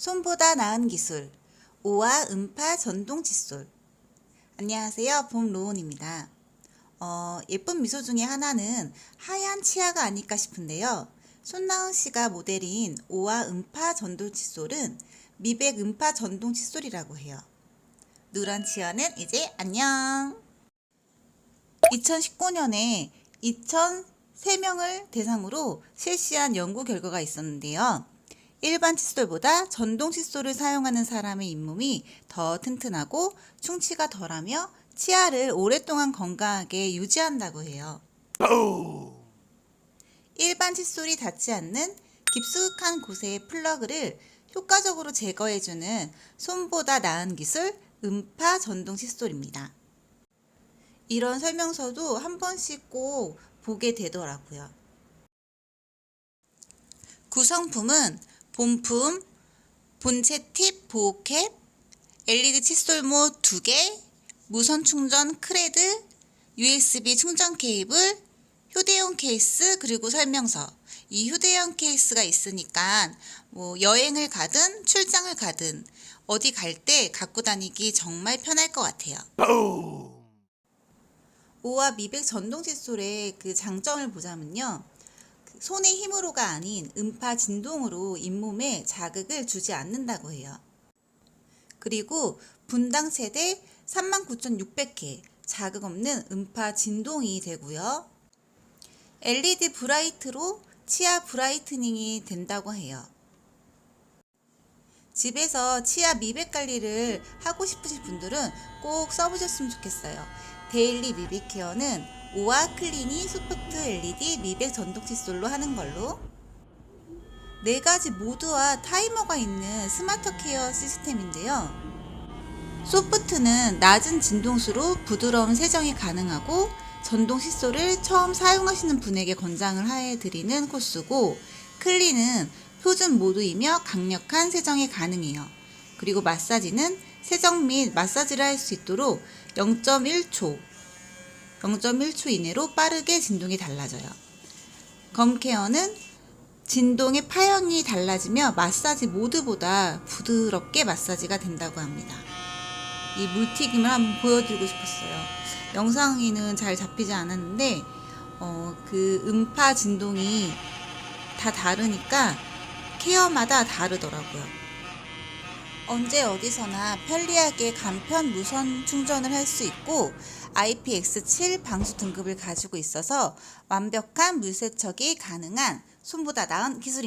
손보다 나은 기술 오와 음파 전동 칫솔. 안녕하세요. 봄로운입니다. 어, 예쁜 미소 중에 하나는 하얀 치아가 아닐까 싶은데요. 손나은 씨가 모델인 오와 음파 전동 칫솔은 미백 음파 전동 칫솔이라고 해요. 누런 치아는 이제 안녕. 2019년에 2003명을 대상으로 실시한 연구 결과가 있었는데요. 일반 칫솔보다 전동 칫솔을 사용하는 사람의 잇몸이 더 튼튼하고 충치가 덜하며 치아를 오랫동안 건강하게 유지한다고 해요. 일반 칫솔이 닿지 않는 깊숙한 곳의 플러그를 효과적으로 제거해주는 손보다 나은 기술 음파 전동 칫솔입니다. 이런 설명서도 한 번씩 꼭 보게 되더라고요. 구성품은 본품, 본체 팁 보호 캡, LED 칫솔모 2개, 무선 충전 크레드, USB 충전 케이블, 휴대용 케이스 그리고 설명서. 이 휴대용 케이스가 있으니까 뭐 여행을 가든 출장을 가든 어디 갈 때 갖고 다니기 정말 편할 것 같아요. 오와 미백 전동 칫솔의 그 장점을 보자면요. 그 손의 힘으로가 아닌 음파 진동으로 잇몸에 자극을 주지 않는다고 해요. 그리고 분당 최대 39,600회 자극 없는 음파 진동이 되고요. LED 브라이트로 치아 브라이트닝이 된다고 해요. 집에서 치아 미백 관리를 하고 싶으신 분들은 꼭 써보셨으면 좋겠어요. 데일리 미백 케어는 오아 클리니 소프트 LED 미백 전동 칫솔로 하는 걸로 네 가지 모드와 타이머가 있는 스마트 케어 시스템인데요. 소프트는 낮은 진동수로 부드러운 세정이 가능하고 전동 칫솔을 처음 사용하시는 분에게 권장을 해드리는 코스고 클린은 표준 모드이며 강력한 세정이 가능해요. 그리고 마사지는 세정 및 마사지를 할 수 있도록 0.1초, 0.1초 이내로 빠르게 진동이 달라져요. 검케어는 진동의 파형이 달라지며 마사지 모드보다 부드럽게 마사지가 된다고 합니다. 이 물튀김을 한번 보여드리고 싶었어요. 영상에는 잘 잡히지 않았는데, 어, 그 음파 진동이 다 다르니까 케어마다 다르더라고요. 언제 어디서나 편리하게 간편 무선 충전을 할 수 있고 IPX7 방수 등급을 가지고 있어서 완벽한 물 세척이 가능한 손보다 나은 기술입니다.